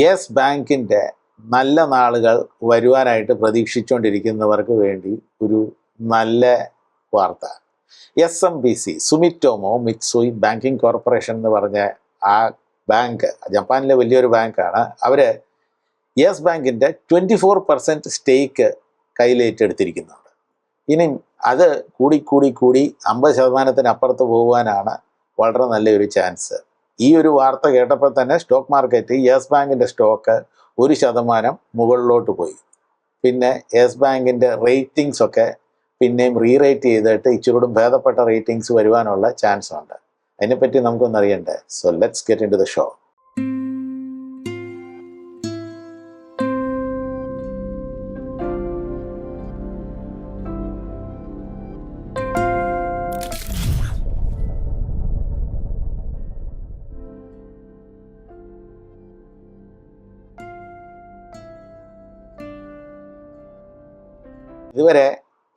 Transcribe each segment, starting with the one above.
Yes ബാങ്കിന്റെ നല്ല നാളുകൾ വരുവാനായിട്ട് പ്രതീക്ഷിച്ചുകൊണ്ടിരിക്കുന്നവർക്ക് വേണ്ടി ഒരു നല്ല വാർത്ത. S M B C Sumitomo Mitsui banking corporation എന്ന് പറഞ്ഞ ആ ബാങ്ക് ജപ്പാനിലെ വലിയൊരു ബാങ്കാണ്. അവർ യെസ് ബാങ്കിന്റെ ട്വന്റി ഫോർ പെർസെന്റ് സ്റ്റേക്ക് കയ്യിലേറ്റെടുത്തിരിക്കുന്നുണ്ട് ഇനി അത് കൂടി കൂടി കൂടി അമ്പത് ശതമാനത്തിന് അപ്പുറത്ത് പോകുവാനാണ് വളരെ നല്ലൊരു ചാൻസ്. ഈ ഒരു വാർത്ത കേട്ടപ്പോൾ തന്നെ സ്റ്റോക്ക് മാർക്കറ്റ് യെസ് ബാങ്കിന്റെ സ്റ്റോക്ക് ഒരു ശതമാനം മുകളിലോട്ട് പോയി. പിന്നെ യെസ് ബാങ്കിന്റെ റേറ്റിംഗ്സ് ഒക്കെ പിന്നെയും റീറേറ്റ് ചെയ്തിട്ട് ഇച്ചിരൂടും ഭേദപ്പെട്ട റേറ്റിംഗ്സ് വരുവാനുള്ള ചാൻസ് ഉണ്ട്. അതിനെപ്പറ്റി നമുക്കൊന്നറിയണ്ടേ so let's get into the show ഇതുവരെ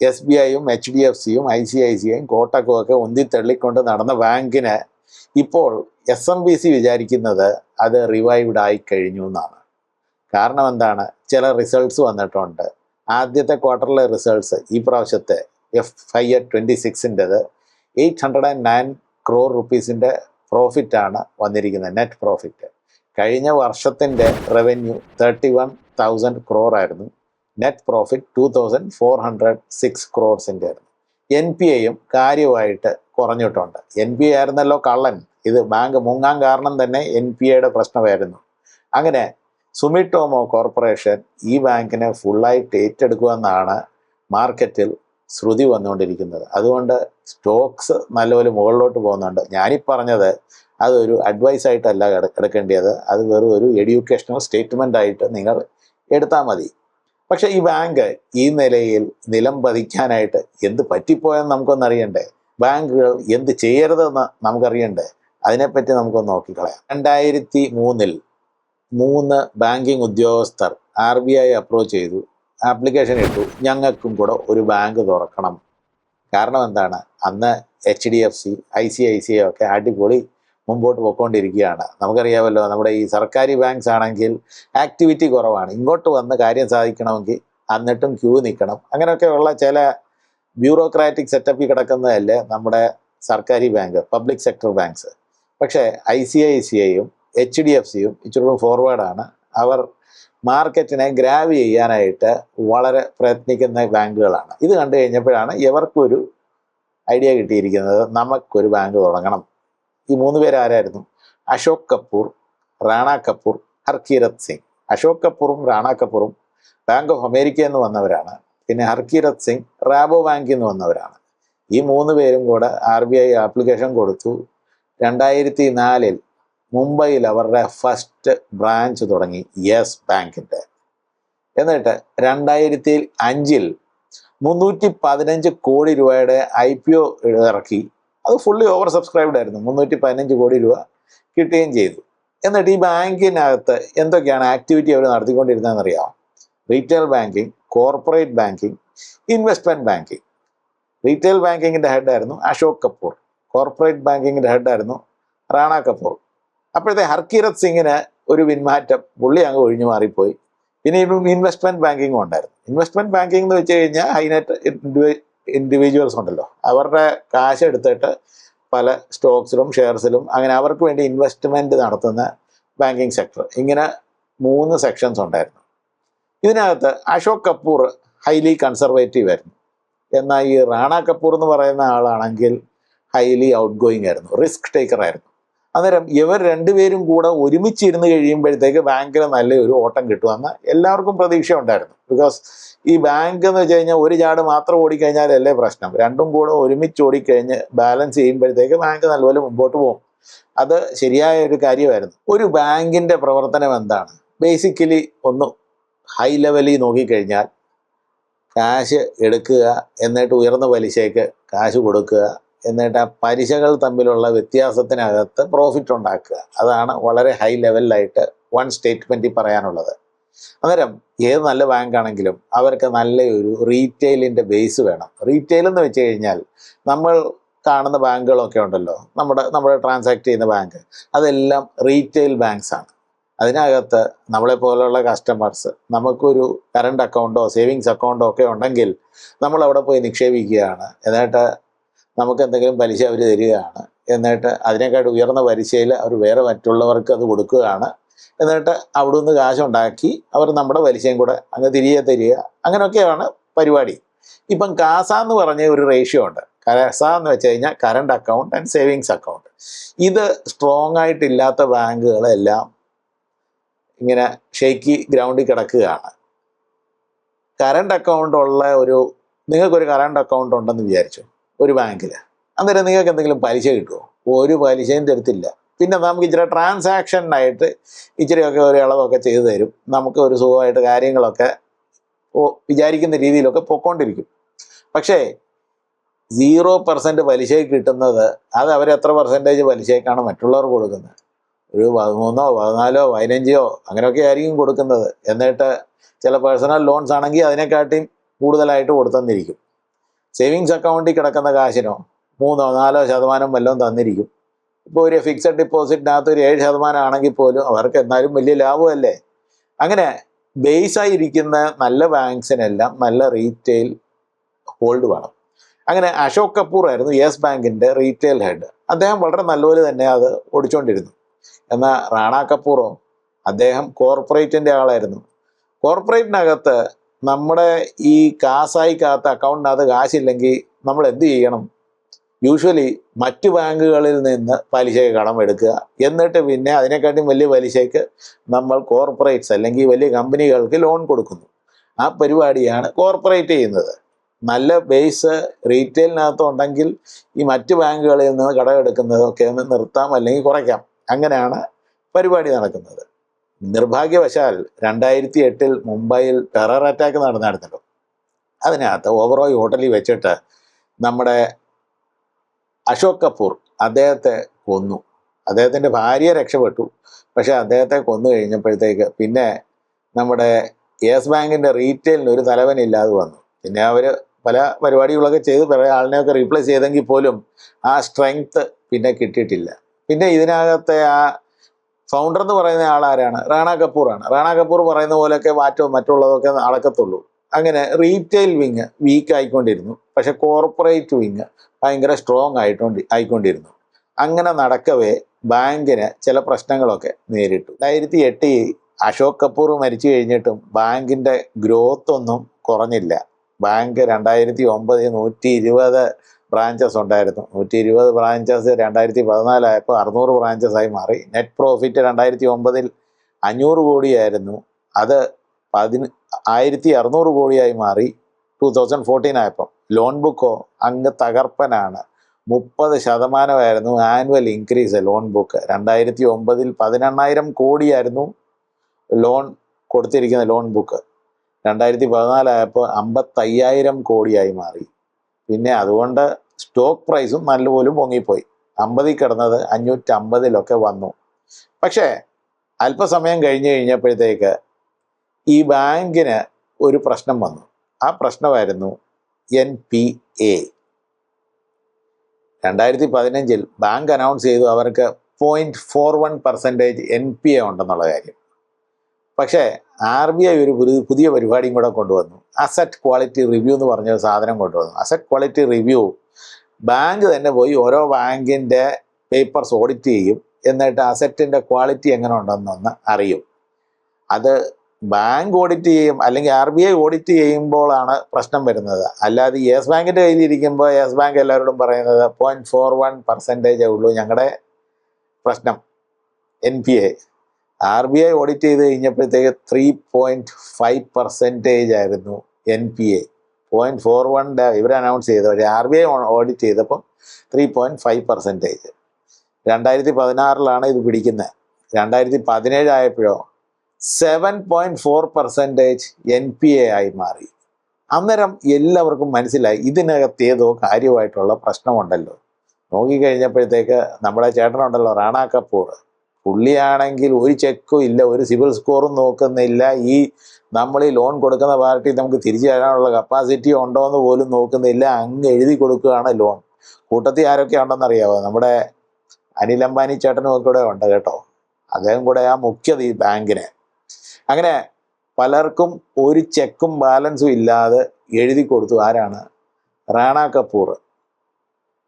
എസ് ബി ഐയും എച്ച് ഡി എഫ് സിയും ഐ സി ഐ സിയും കോട്ടക്കും ഒക്കെ ഒന്തി തള്ളിക്കൊണ്ട് നടന്ന ബാങ്കിന് ഇപ്പോൾ എസ് എം ബി സി വിചാരിക്കുന്നത് അത് റിവൈവ്ഡ് ആയി കഴിഞ്ഞു എന്നാണ്. കാരണം എന്താണ്? ചില റിസൾട്ട്സ് വന്നിട്ടുണ്ട്. ആദ്യത്തെ ക്വാർട്ടറിലെ റിസൾട്ട്സ് ഈ പ്രാവശ്യത്തെ F I A twenty സിക്സിന്റെത് eight hundred and nine crore റുപ്പീസിന്റെ പ്രോഫിറ്റാണ് വന്നിരിക്കുന്നത് നെറ്റ് പ്രോഫിറ്റ് കഴിഞ്ഞ വർഷത്തിന്റെ revenue thirty one thousand crore ആയിരുന്നു. Net profit two thousand four hundred six ക്രോഡ്സിന്റെ ആയിരുന്നു. എൻ പി എയും കാര്യമായിട്ട് കുറഞ്ഞിട്ടുണ്ട്. എൻ പി എ ആയിരുന്നല്ലോ കള്ളൻ. ഇത് ബാങ്ക് മുങ്ങാൻ കാരണം തന്നെ എൻ പി എയുടെ പ്രശ്നമായിരുന്നു. അങ്ങനെ സുമിറ്റോമോ കോർപ്പറേഷൻ ഈ ബാങ്കിനെ ഫുള്ളായിട്ട് ഏറ്റെടുക്കുമെന്നാണ് മാർക്കറ്റിൽ ശ്രുതി വന്നുകൊണ്ടിരിക്കുന്നത്. അതുകൊണ്ട് സ്റ്റോക്സ് നല്ലപോലെ മുകളിലോട്ട് പോകുന്നുണ്ട്. ഞാനീ പറഞ്ഞത് അതൊരു അഡ്വൈസ് ആയിട്ടല്ല എടു- എടുക്കേണ്ടത് അത് വെറും ഒരു എഡ്യൂക്കേഷണൽ സ്റ്റേറ്റ്മെന്റ് ആയിട്ട് നിങ്ങൾ എടുത്താൽ മതി. പക്ഷെ ഈ ബാങ്ക് ഈ നിലയിൽ നിലം പതിക്കാനായിട്ട് എന്ത് പറ്റിപ്പോയെന്ന് നമുക്കൊന്ന് അറിയണ്ടേ? ബാങ്കുകൾ എന്ത് ചെയ്യരുതെന്ന് നമുക്കറിയണ്ടേ? അതിനെപ്പറ്റി നമുക്കൊന്ന് നോക്കിക്കളയാം. രണ്ടായിരത്തി മൂന്നിൽ മൂന്ന് ബാങ്കിങ് ഉദ്യോഗസ്ഥർ ആർ ബി ഐ അപ്രോച്ച് ചെയ്തു. ആപ്ലിക്കേഷൻ ഇട്ടു. ഞങ്ങൾക്കും കൂടെ ഒരു ബാങ്ക് തുറക്കണം. കാരണം എന്താണ്? അന്ന് H D F C I C I C I ഒക്കെ അടിപൊളി മുമ്പോട്ട് പോയിക്കൊണ്ടിരിക്കുകയാണ് നമുക്കറിയാമല്ലോ നമ്മുടെ ഈ സർക്കാർ ബാങ്ക്സ് ആണെങ്കിൽ ആക്ടിവിറ്റി കുറവാണ്. ഇങ്ങോട്ട് വന്ന് കാര്യം സാധിക്കണമെങ്കിൽ എന്നിട്ടും ക്യൂ നിൽക്കണം. അങ്ങനെയൊക്കെയുള്ള ചില ബ്യൂറോക്രാറ്റിക് സെറ്റപ്പിൽ കിടക്കുന്നതല്ലേ നമ്മുടെ സർക്കാർ ബാങ്ക് പബ്ലിക് സെക്ടർ ബാങ്ക്സ് പക്ഷേ ഐ സി ഐ സി ഐയും എച്ച് ഡി എഫ് സിയും ഇച്ചിരി ഫോർവേഡാണ് അവർ മാർക്കറ്റിനെ ഗ്രാവ് ചെയ്യാനായിട്ട് വളരെ പ്രയത്നിക്കുന്ന ബാങ്കുകളാണ്. ഇത് കണ്ടു കഴിഞ്ഞപ്പോഴാണ് ഇവർക്കൊരു ഐഡിയ കിട്ടിയിരിക്കുന്നത് നമുക്കൊരു ബാങ്ക് തുടങ്ങണം. ഈ മൂന്ന് പേര് ആരായിരുന്നു? അശോക് കപൂർ റാണ കപൂർ ഹർകീരത് സിംഗ്. അശോക് കപൂറും റാണ കപൂറും ബാങ്ക് ഓഫ് അമേരിക്ക എന്ന് വന്നവരാണ്. പിന്നെ ഹർകീരത് സിംഗ് റാബോ ബാങ്കിൽ നിന്ന് വന്നവരാണ്. ഈ മൂന്ന് പേരും കൂടെ ആർ ബി ഐ ആപ്ലിക്കേഷൻ കൊടുത്തു. രണ്ടായിരത്തി നാലിൽ മുംബൈയിൽ അവരുടെ ഫസ്റ്റ് ബ്രാഞ്ച് തുടങ്ങി യെസ് ബാങ്കിന്റെ എന്നിട്ട് രണ്ടായിരത്തി അഞ്ചിൽ മുന്നൂറ്റി പതിനഞ്ച് കോടി രൂപയുടെ ഐ പി ഒ ഇറക്കി. അത് ഫുള്ളി ഓവർ സബ്സ്ക്രൈബ്ഡ് ആയിരുന്നു. മുന്നൂറ്റി പതിനഞ്ച് കോടി രൂപ കിട്ടുകയും ചെയ്തു. എന്നിട്ട് ഈ ബാങ്കിനകത്ത് എന്തൊക്കെയാണ് ആക്ടിവിറ്റി അവർ നടത്തിക്കൊണ്ടിരുന്നതെന്ന് അറിയാമോ retail banking corporate banking investment banking retail ബാങ്കിങ്ങിന്റെ ഹെഡായിരുന്നു അശോക് കപൂർ. കോർപ്പറേറ്റ് ബാങ്കിങ്ങിന്റെ ഹെഡായിരുന്നു റാണ കപൂർ. അപ്പോഴത്തെ ഹർകീരത് സിംഗിന് ഒരു പിന്മാറ്റം പുള്ളി അങ്ങ് ഒഴിഞ്ഞു മാറിപ്പോയി. പിന്നെ ഇപ്പം ഇൻവെസ്റ്റ്മെന്റ് ബാങ്കിങ്ങും ഉണ്ടായിരുന്നു. ഇൻവെസ്റ്റ്മെന്റ് ബാങ്കിങ് എന്ന് വെച്ച് കഴിഞ്ഞാൽ ഹൈനെറ്റ് ഇൻഡിവിജ്വൽസ് ഉണ്ടല്ലോ. അവരുടെ കാശ് എടുത്തിട്ട് പല സ്റ്റോക്സിലും ഷെയർസിലും അങ്ങനെ അവർക്ക് വേണ്ടി ഇൻവെസ്റ്റ്മെന്റ് നടത്തുന്ന ബാങ്കിങ് സെക്ടർ ഇങ്ങനെ മൂന്ന് സെക്ഷൻസ് ഉണ്ടായിരുന്നു. ഇതിനകത്ത് അശോക് കപൂർ ഹൈലി കൺസർവേറ്റീവ് ആയിരുന്നു. എന്നാൽ ഈ റാണ കപൂർ എന്ന് പറയുന്ന ആളാണെങ്കിൽ ഹൈലി ഔട്ട് ഗോയിങ് ആയിരുന്നു. റിസ്ക് ടേക്കർ ആയിരുന്നു. അന്നേരം ഇവർ രണ്ടുപേരും കൂടെ ഒരുമിച്ചിരുന്ന് കഴിയുമ്പോഴത്തേക്ക് ബാങ്കിന് നല്ലൊരു ഓട്ടം കിട്ടുമെന്ന് എല്ലാവർക്കും പ്രതീക്ഷ ഉണ്ടായിരുന്നു. ബിക്കോസ് ഈ ബാങ്ക് എന്ന് വെച്ച് കഴിഞ്ഞാൽ ഒരു ചാട് മാത്രം ഓടിക്കഴിഞ്ഞാലല്ലേ പ്രശ്നം. രണ്ടും കൂടെ ഒരുമിച്ച് ഓടിക്കഴിഞ്ഞ് ബാലൻസ് ചെയ്യുമ്പോഴത്തേക്ക് ബാങ്ക് നല്ലപോലെ മുമ്പോട്ട് പോകും. അത് ശരിയായ ഒരു കാര്യമായിരുന്നു. ഒരു ബാങ്കിന്റെ പ്രവർത്തനം എന്താണ്? ബേസിക്കലി ഒന്ന് ഹൈ ലെവലിൽ നോക്കിക്കഴിഞ്ഞാൽ കാശ് എടുക്കുക എന്നിട്ട് ഉയർന്ന പലിശയ്ക്ക് കാശ് കൊടുക്കുക എന്നിട്ട് ആ പലിശകൾ തമ്മിലുള്ള വ്യത്യാസത്തിനകത്ത് പ്രോഫിറ്റ് ഉണ്ടാക്കുക. അതാണ് വളരെ ഹൈ ലെവലിലായിട്ട് വൺ സ്റ്റേറ്റ്മെന്റിൽ പറയാനുള്ളത്. അന്നേരം ഏത് നല്ല ബാങ്ക് ആണെങ്കിലും അവർക്ക് നല്ലൊരു റീറ്റെയിലിന്റെ ബേസ് വേണം. റീറ്റെയിൽ എന്ന് വെച്ച് കഴിഞ്ഞാൽ നമ്മൾ കാണുന്ന ബാങ്കുകളൊക്കെ ഉണ്ടല്ലോ. നമ്മുടെ നമ്മുടെ ട്രാൻസാക്ട് ചെയ്യുന്ന ബാങ്ക് അതെല്ലാം റീറ്റെയിൽ ബാങ്ക്സ് ആണ്. അതിനകത്ത് നമ്മളെ പോലെയുള്ള കസ്റ്റമേഴ്സ് നമുക്കൊരു കറണ്ട് അക്കൗണ്ടോ സേവിങ്സ് അക്കൗണ്ടോ ഒക്കെ ഉണ്ടെങ്കിൽ നമ്മൾ അവിടെ പോയി നിക്ഷേപിക്കുകയാണ്. എന്നിട്ട് നമുക്ക് എന്തെങ്കിലും പലിശ അവർ തരികയാണ്. എന്നിട്ട് അതിനേക്കാട്ട് ഉയർന്ന പലിശയിൽ അവർ വേറെ മറ്റുള്ളവർക്ക് അത് കൊടുക്കുകയാണ്. എന്നിട്ട് അവിടെ നിന്ന് കാശുണ്ടാക്കി അവർ നമ്മുടെ പലിശയും കൂടെ അങ്ങ് തിരികെ തരിക. അങ്ങനെയൊക്കെയാണ് പരിപാടി. ഇപ്പം കാസ എന്ന് പറഞ്ഞ ഒരു റേഷ്യോ ഉണ്ട്. കാസ എന്ന് വെച്ച് കഴിഞ്ഞാൽ current account and savings account ഇത് സ്ട്രോങ് ആയിട്ടില്ലാത്ത ബാങ്കുകളെല്ലാം ഇങ്ങനെ ഷെയ്ക്കി ഗ്രൗണ്ടിൽ കിടക്കുകയാണ്. കറണ്ട് അക്കൗണ്ട് ഉള്ള ഒരു നിങ്ങൾക്കൊരു കറണ്ട് അക്കൗണ്ട് ഉണ്ടെന്ന് വിചാരിച്ചു? ഒരു ബാങ്കിൽ അന്നേരം നിങ്ങൾക്ക് എന്തെങ്കിലും പലിശ കിട്ടുമോ ഒരു പലിശയും തരത്തില്ല. പിന്നെ നമുക്ക് ഇച്ചിരി ട്രാൻസാക്ഷനായിട്ട് ഇച്ചിരിയൊക്കെ ഒരു ഇളവൊക്കെ ചെയ്തു തരും. നമുക്ക് ഒരു സുഖമായിട്ട് കാര്യങ്ങളൊക്കെ വിചാരിക്കുന്ന രീതിയിലൊക്കെ പൊക്കോണ്ടിരിക്കും. പക്ഷേ സീറോ പെർസെന്റ് പലിശയ്ക്ക് കിട്ടുന്നത് അത് അവർ എത്ര പെർസെന്റേജ് പലിശയ്ക്കാണ് മറ്റുള്ളവർ കൊടുക്കുന്നത്? ഒരു പതിമൂന്നോ പതിനാലോ പതിനഞ്ചോ അങ്ങനെയൊക്കെ ആയിരിക്കും കൊടുക്കുന്നത്. എന്നിട്ട് ചില പേഴ്സണൽ ലോൺസ് ആണെങ്കിൽ അതിനെക്കാട്ടിയും കൂടുതലായിട്ട് കൊടുത്തെന്നിരിക്കും. സേവിങ്സ് അക്കൗണ്ടിൽ കിടക്കുന്ന കാശിനോ മൂന്നോ നാലോ ശതമാനം വല്ലതും തന്നിരിക്കും. ഇപ്പോൾ ഒരു ഫിക്സഡ് ഡിപ്പോസിറ്റിനകത്ത് ഒരു ഏഴ് ശതമാനം ആണെങ്കിൽ പോലും അവർക്ക് എന്നാലും വലിയ ലാഭമല്ലേ? അങ്ങനെ ബേസായി ഇരിക്കുന്ന നല്ല ബാങ്ക്സിനെല്ലാം നല്ല റീറ്റെയിൽ ഹോൾഡ് വേണം. അങ്ങനെ അശോക് കപൂർ ആയിരുന്നു യെസ് ബാങ്കിന്റെ റീറ്റെയിൽ ഹെഡ് അദ്ദേഹം വളരെ നല്ലപോലെ തന്നെ അത് ഓടിച്ചുകൊണ്ടിരുന്നു എന്നാൽ റാണ കപൂറോ അദ്ദേഹം കോർപ്പറേറ്റിന്റെ ആളായിരുന്നു. കോർപ്പറേറ്റിനകത്ത് നമ്മുടെ ഈ കാസായി കാത്ത അക്കൗണ്ടിനകത്ത് കാശില്ലെങ്കിൽ നമ്മൾ എന്ത് ചെയ്യണം? യൂഷ്വലി മറ്റു ബാങ്കുകളിൽ നിന്ന് പലിശയ്ക്ക് കടം എടുക്കുക. എന്നിട്ട് പിന്നെ അതിനെക്കാട്ടിയും വലിയ പലിശയ്ക്ക് നമ്മൾ കോർപ്പറേറ്റ്സ് അല്ലെങ്കിൽ വലിയ കമ്പനികൾക്ക് ലോൺ കൊടുക്കുന്നു. ആ പരിപാടിയാണ് കോർപ്പറേറ്റ് ചെയ്യുന്നത്. നല്ല ബേസ് റീറ്റെയിലിനകത്ത് ഉണ്ടെങ്കിൽ ഈ മറ്റ് ബാങ്കുകളിൽ നിന്ന് കടം എടുക്കുന്നതൊക്കെ ഒന്ന് നിർത്താം അല്ലെങ്കിൽ കുറയ്ക്കാം. അങ്ങനെയാണ് പരിപാടി നടക്കുന്നത്. നിർഭാഗ്യവശാൽ രണ്ടായിരത്തി എട്ടിൽ മുംബൈയിൽ ടെറർ അറ്റാക്ക് നടന്നായിരുന്നല്ലോ. അതിനകത്ത് ഓവറോയ് ഹോട്ടലിൽ വെച്ചിട്ട് നമ്മുടെ അശോക് കപൂർ അദ്ദേഹത്തെ കൊന്നു. അദ്ദേഹത്തിന്റെ ഭാര്യ രക്ഷപ്പെട്ടു. പക്ഷേ അദ്ദേഹത്തെ കൊന്നു കഴിഞ്ഞപ്പോഴത്തേക്ക് പിന്നെ നമ്മുടെ യെസ് ബാങ്കിന്റെ റീറ്റെയിലിന് ഒരു തലവനില്ലാതെ വന്നു. പിന്നെ അവർ പല പരിപാടികളൊക്കെ ചെയ്ത് പല ആളിനെയൊക്കെ റീപ്ലേസ് ചെയ്തെങ്കിൽ പോലും ആ സ്ട്രെങ്ത് പിന്നെ കിട്ടിയിട്ടില്ല. പിന്നെ ഇതിനകത്തെ ആ ഫൗണ്ടർ എന്ന് പറയുന്ന ആൾ ആരാണ്? റാണ കപൂറാണ് റാണ കപൂർ പറയുന്ന പോലെയൊക്കെ മാറ്റവും മറ്റുള്ളതൊക്കെ നടക്കത്തുള്ളൂ അങ്ങനെ റീറ്റെയിൽ വിങ് വീക്ക് ആയിക്കൊണ്ടിരുന്നു. പക്ഷെ കോർപ്പറേറ്റ് വിങ് ഭയങ്കര സ്ട്രോങ് ആയിട്ടുണ്ട് ആയിക്കൊണ്ടിരുന്നു. അങ്ങനെ നടക്കവേ ബാങ്കിന് ചില പ്രശ്നങ്ങളൊക്കെ നേരിട്ടു. രണ്ടായിരത്തി എട്ടിൽ അശോക് കപൂർ മരിച്ചു കഴിഞ്ഞിട്ടും ബാങ്കിന്റെ ഗ്രോത്ത് ഒന്നും കുറഞ്ഞില്ല. ബാങ്ക് രണ്ടായിരത്തി ഒമ്പത് നൂറ്റി ഇരുപത് ബ്രാഞ്ചസ് ഉണ്ടായിരുന്നു. നൂറ്റി ഇരുപത് ബ്രാഞ്ചസ് രണ്ടായിരത്തി പതിനാലായപ്പോൾ അറുന്നൂറ് ബ്രാഞ്ചസായി മാറി. നെറ്റ് പ്രോഫിറ്റ് രണ്ടായിരത്തി ഒമ്പതിൽ അഞ്ഞൂറ് കോടിയായിരുന്നു. അത് പതിന് ആയിരത്തി അറുന്നൂറ് കോടിയായി മാറി ടു തൗസൻഡ് ഫോർട്ടീൻ ആയപ്പം. ലോൺ ബുക്കോ അങ്ങ് തകർപ്പനാണ്. മുപ്പത് ശതമാനമായിരുന്നു ആനുവൽ ഇൻക്രീസ് ലോൺ ബുക്ക് രണ്ടായിരത്തി ഒമ്പതിൽ പതിനെണ്ണായിരം കോടിയായിരുന്നു ലോൺ കൊടുത്തിരിക്കുന്ന ലോൺ ബുക്ക് രണ്ടായിരത്തി പതിനാലായപ്പോൾ അമ്പത്തയ്യായിരം കോടിയായി മാറി. പിന്നെ അതുകൊണ്ട് സ്റ്റോക്ക് പ്രൈസും നല്ലപോലെ പൊങ്ങിപ്പോയി. അമ്പതിൽ കിടന്നത് അഞ്ഞൂറ്റമ്പതിലൊക്കെ വന്നു. പക്ഷേ അല്പസമയം കഴിഞ്ഞു കഴിഞ്ഞപ്പോഴത്തേക്ക് ഈ ബാങ്കിന് ഒരു പ്രശ്നം വന്നു. ആ പ്രശ്നമായിരുന്നു എൻ പി എ. രണ്ടായിരത്തി പതിനഞ്ചിൽ ബാങ്ക് അനൗൺസ് ചെയ്തു അവർക്ക് point four one percentage N P A ഉണ്ടെന്നുള്ള കാര്യം. പക്ഷേ ആർ ബി ഐ ഒരു പുതിയ പുതിയ പരിപാടിയും കൂടെ കൊണ്ടുവന്നു. അസറ്റ് ക്വാളിറ്റി റിവ്യൂ എന്ന് പറഞ്ഞ സാധനം കൊണ്ടുവന്നു. അസറ്റ് ക്വാളിറ്റി റിവ്യൂ ബാങ്ക് തന്നെ പോയി ഓരോ ബാങ്കിന്റെ പേപ്പർസ് ഓഡിറ്റ് ചെയ്യും. എന്നിട്ട് അസറ്റിന്റെ ക്വാളിറ്റി എങ്ങനെ ഉണ്ടെന്നൊന്ന് അറിയും. അത് ബാങ്ക് ഓഡിറ്റ് ചെയ്യും അല്ലെങ്കിൽ ആർ ബി ഐ ഓഡിറ്റ് ചെയ്യുമ്പോഴാണ് പ്രശ്നം വരുന്നത്. അല്ലാതെ യെസ് ബാങ്കിന്റെ കയ്യിലിരിക്കുമ്പോൾ യെസ് ബാങ്ക് എല്ലാവരോടും പറയുന്നത് പോയിന്റ് ഫോർ വൺ പെർസെന്റേജേ ഉള്ളൂ ഞങ്ങളുടെ പ്രശ്നം. N P A R B I audit ചെയ്ത് കഴിഞ്ഞപ്പോഴത്തേക്ക് ത്രീ പോയിന്റ് ഫൈവ് പെർസെന്റേജ് ആയിരുന്നു N P A point four one ഇവർ അനൗൺസ് ചെയ്ത പക്ഷേ ആർ ബി ഐ ഓഡിറ്റ് ചെയ്തപ്പം ത്രീ പോയിന്റ് ഫൈവ് പെർസെന്റേജ് രണ്ടായിരത്തി പതിനാറിലാണ് ഇത് പിടിക്കുന്നത് രണ്ടായിരത്തി പതിനേഴ് ആയപ്പോഴോ seven point four percentage N P A ആയി മാറി. അന്നേരം എല്ലാവർക്കും മനസ്സിലായി ഇതിനകത്ത് ഏതോ കാര്യമായിട്ടുള്ള പ്രശ്നമുണ്ടല്ലോ. നോക്കിക്കഴിഞ്ഞപ്പോഴത്തേക്ക് നമ്മുടെ ചേട്ടനുണ്ടല്ലോ റാണാ കപൂർ. പുള്ളിയാണെങ്കിൽ ഒരു ചെക്കും ഇല്ല ഒരു സിവിൽ സ്കോറും നോക്കുന്നില്ല. ഈ നമ്മൾ ഈ ലോൺ കൊടുക്കുന്ന പാർട്ടി നമുക്ക് തിരിച്ചു തരാനുള്ള കപ്പാസിറ്റി ഉണ്ടോ എന്ന് പോലും നോക്കുന്നില്ല. അങ്ങ് എഴുതി കൊടുക്കുകയാണ് ലോൺ. കൂട്ടത്തിൽ ആരൊക്കെ ഉണ്ടെന്ന് അറിയാവോ? നമ്മുടെ അനിൽ അംബാനി ചേട്ടനും ഒക്കെ ഇവിടെ ഉണ്ട് കേട്ടോ. അദ്ദേഹം കൂടെ ആ മുഖ്യത ഈ ബാങ്കിന്. അങ്ങനെ പലർക്കും ഒരു ചെക്കും ബാലൻസും ഇല്ലാതെ എഴുതി കൊടുത്തു. ആരാണ്? റാണ കപൂർ.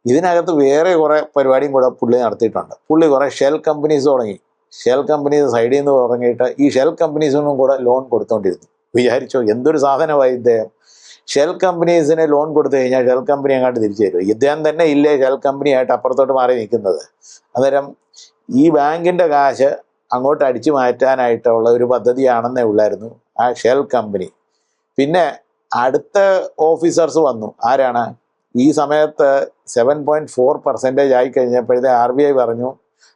ഇതിനകത്ത് വേറെ കുറേ പരിപാടിയും കൂടെ പുള്ളി നടത്തിയിട്ടുണ്ട്. പുള്ളി കുറേ ഷെൽ കമ്പനീസ് തുടങ്ങി. ഷെൽ കമ്പനീസ് സൈഡിൽ നിന്ന് തുടങ്ങിയിട്ട് ഈ ഷെൽ കമ്പനീസിനും കൂടെ ലോൺ കൊടുത്തോണ്ടിരുന്നു. വിചാരിച്ചോ എന്തൊരു സാധനമായി ഇദ്ദേഹം. ഷെൽ കമ്പനീസിന് ലോൺ കൊടുത്തു കഴിഞ്ഞാൽ ഷെൽ കമ്പനി അങ്ങോട്ട് തിരിച്ചു തരും. ഇദ്ദേഹം തന്നെ ഇല്ലേ ഷെൽ കമ്പനി ആയിട്ട് അപ്പുറത്തോട്ട് മാറി നിൽക്കുന്നത്. അന്നേരം ഈ ബാങ്കിന്റെ കാശ് അങ്ങോട്ട് അടിച്ചു മാറ്റാനായിട്ടുള്ള ഒരു പദ്ധതിയാണെന്നേ ഉള്ളായിരുന്നു ആ ഷെൽ കമ്പനി. പിന്നെ അടുത്ത ഓഫീസേഴ്സ് വന്നു. ആരാണ്? ഈ സമയത്ത് സെവൻ പോയിന്റ് ഫോർ പെർസെന്റേജ് ആയി കഴിഞ്ഞപ്പോഴത്തെ ആർ ബി ഐ പറഞ്ഞു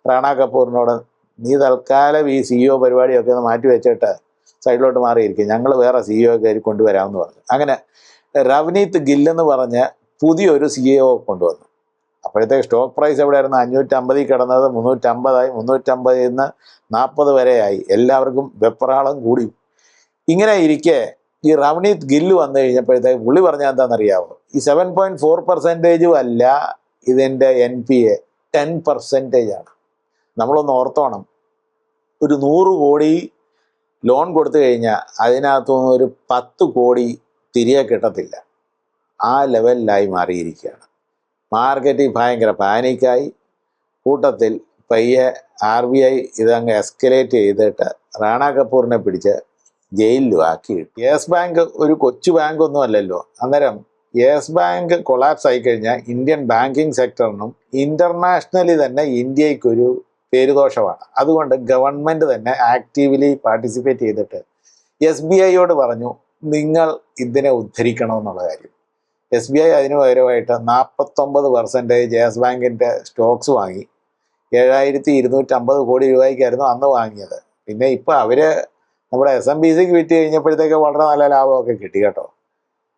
റാണ കപൂറിനോട് നീ തൽക്കാലം ഈ സി സിഇഒ പരിപാടിയൊക്കെ ഒന്ന് മാറ്റി വെച്ചിട്ട് സൈഡിലോട്ട് മാറിയിരിക്കും. ഞങ്ങൾ വേറെ സി ഒ കയറി കൊണ്ടുവരാമെന്ന് പറഞ്ഞു. അങ്ങനെ റവനീത് ഗിൽ എന്ന് പറഞ്ഞ പുതിയൊരു ഒ കൊണ്ടുവന്നു. അപ്പോഴത്തേക്ക് സ്റ്റോക്ക് പ്രൈസ് എവിടെയായിരുന്നു? അഞ്ഞൂറ്റമ്പതിൽ കിടന്നത് മുന്നൂറ്റമ്പതായി മുന്നൂറ്റമ്പതിൽ നിന്ന് നാൽപ്പത് വരെയായി. എല്ലാവർക്കും വെപ്രാളം കൂടി. ഇങ്ങനെ ഇരിക്കെ ഈ റവനീത് ഗില്ല് വന്നു കഴിഞ്ഞപ്പോഴത്തേക്ക് പുള്ളി പറഞ്ഞാൽ എന്താണെന്നറിയാമോ ഈ സെവൻ പോയിന്റ് ഫോർ പെർസെന്റേജും അല്ല ഇതിന്റെ N P A ten percentage ആണ്. നമ്മളൊന്ന് ഓർത്തോണം. ഒരു നൂറ് കോടി ലോൺ കൊടുത്തു കഴിഞ്ഞാൽ അതിനകത്തുനിന്ന് ഒരു പത്ത് കോടി തിരികെ കിട്ടത്തില്ല. ആ ലെവലിലായി മാറിയിരിക്കുകയാണ്. മാർക്കറ്റിൽ ഭയങ്കര പാനിക്കായി കൂട്ടത്തിൽ പയ്യെ ആർ ബി ഐ ഇതങ്ങ് എസ്കലേറ്റ് ചെയ്തിട്ട് റാണ കപൂറിനെ പിടിച്ച് ജയിലിലും ആക്കി. യെസ് ബാങ്ക് ഒരു കൊച്ചു ബാങ്ക് ഒന്നും അല്ലല്ലോ. അന്നേരം യെസ് ബാങ്ക് കൊളാപ്സ് ആയി കഴിഞ്ഞാൽ ഇന്ത്യൻ ബാങ്കിങ് സെക്ടറിനും ഇന്റർനാഷണലി തന്നെ ഇന്ത്യക്കൊരു പേരുദോഷമാണ്. അതുകൊണ്ട് ഗവൺമെന്റ് തന്നെ ആക്റ്റീവ്ലി പാർട്ടിസിപ്പേറ്റ് ചെയ്തിട്ട് എസ് ബി ഐയോട് പറഞ്ഞു നിങ്ങൾ ഇതിനെ ഉദ്ധരിക്കണമെന്നുള്ള കാര്യം. എസ് ബി ഐ അതിന് പകരമായിട്ട് നാൽപ്പത്തൊമ്പത് പെർസെന്റേജ് യെസ് ബാങ്കിന്റെ സ്റ്റോക്സ് വാങ്ങി. ഏഴായിരത്തി ഇരുന്നൂറ്റമ്പത് കോടി രൂപയ്ക്കായിരുന്നു അന്ന് വാങ്ങിയത്. പിന്നെ ഇപ്പോൾ അവർ നമ്മുടെ എസ് എം ബി സിക്ക് വിറ്റ് കഴിഞ്ഞപ്പോഴത്തേക്ക് വളരെ നല്ല ലാഭമൊക്കെ കിട്ടി കേട്ടോ.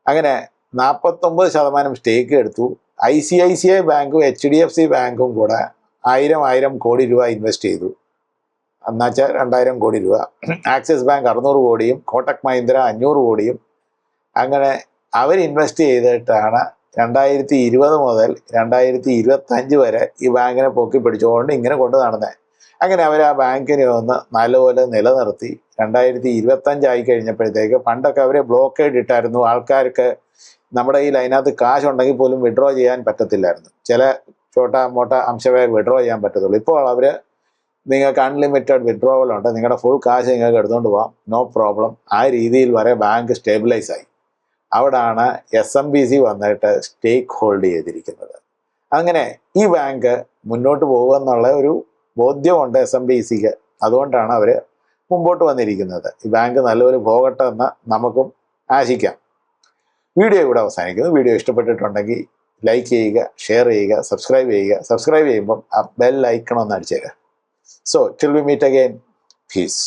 അങ്ങനെ നാൽപ്പത്തൊമ്പത് ശതമാനം സ്റ്റേക്ക് എടുത്തു. I C I C I ബാങ്കും എച്ച് ഡി എഫ് സി ബാങ്കും കൂടെ ആയിരം ആയിരം കോടി രൂപ ഇൻവെസ്റ്റ് ചെയ്തു. എന്നുവെച്ചാൽ രണ്ടായിരം കോടി രൂപ. ആക്സിസ് ബാങ്ക് അറുന്നൂറ് കോടിയും കോട്ടക് മഹീന്ദ്ര അഞ്ഞൂറ് കോടിയും. അങ്ങനെ അവർ ഇൻവെസ്റ്റ് ചെയ്തിട്ടാണ് രണ്ടായിരത്തി ഇരുപത് മുതൽ രണ്ടായിരത്തി ഇരുപത്തഞ്ച് വരെ ഈ ബാങ്കിനെ പൊക്കി പിടിച്ചുകൊണ്ട് ഇങ്ങനെ കൊണ്ടു നടന്നത് അങ്ങനെ അവർ ആ ബാങ്കിനെ ഒന്ന് നല്ലപോലെ നിലനിർത്തി. രണ്ടായിരത്തി ഇരുപത്തഞ്ചായി കഴിഞ്ഞപ്പോഴത്തേക്ക് പണ്ടൊക്കെ അവരെ ബ്ലോക്കേഡ് ഇട്ടായിരുന്നു. ആൾക്കാർക്ക് നമ്മുടെ ഈ അതിനകത്ത് കാശ് ഉണ്ടെങ്കിൽ പോലും വിഡ്രോ ചെയ്യാൻ പറ്റത്തില്ലായിരുന്നു. ചില ചോട്ട മോട്ട അംശമേ വിഡ്രോ ചെയ്യാൻ പറ്റത്തുള്ളൂ. ഇപ്പോൾ അവർ നിങ്ങൾക്ക് അൺലിമിറ്റഡ് വിഡ്രോവൽ ഉണ്ട്. നിങ്ങളുടെ ഫുൾ കാശ് നിങ്ങൾക്ക് എടുത്തുകൊണ്ട് പോകാം നോ പ്രോബ്ലം ആ രീതിയിൽ വരെ ബാങ്ക് സ്റ്റേബിലൈസ് ആയി. അവിടാണ് എസ് എം ബി സി വന്നിട്ട് സ്റ്റേക്ക് ഹോൾഡ് ചെയ്തിരിക്കുന്നത്. അങ്ങനെ ഈ ബാങ്ക് മുന്നോട്ട് പോകുമെന്നുള്ള ഒരു ബോധ്യമുണ്ട് എസ് എം ബി സിക്ക് അതുകൊണ്ടാണ് അവർ മുമ്പോട്ട് വന്നിരിക്കുന്നത്. ഈ ബാങ്ക് നല്ലൊരു പോകട്ടെ എന്ന് നമുക്കും ആശിക്കാം. വീഡിയോ ഇവിടെ അവസാനിക്കുന്നു. വീഡിയോ ഇഷ്ടപ്പെട്ടിട്ടുണ്ടെങ്കിൽ ലൈക്ക് ചെയ്യുക ഷെയർ ചെയ്യുക സബ്സ്ക്രൈബ് ചെയ്യുക. സബ്സ്ക്രൈബ് ചെയ്യുമ്പം ആ ബെൽ ഒന്ന് അടിച്ചേക്കുക so till we meet again peace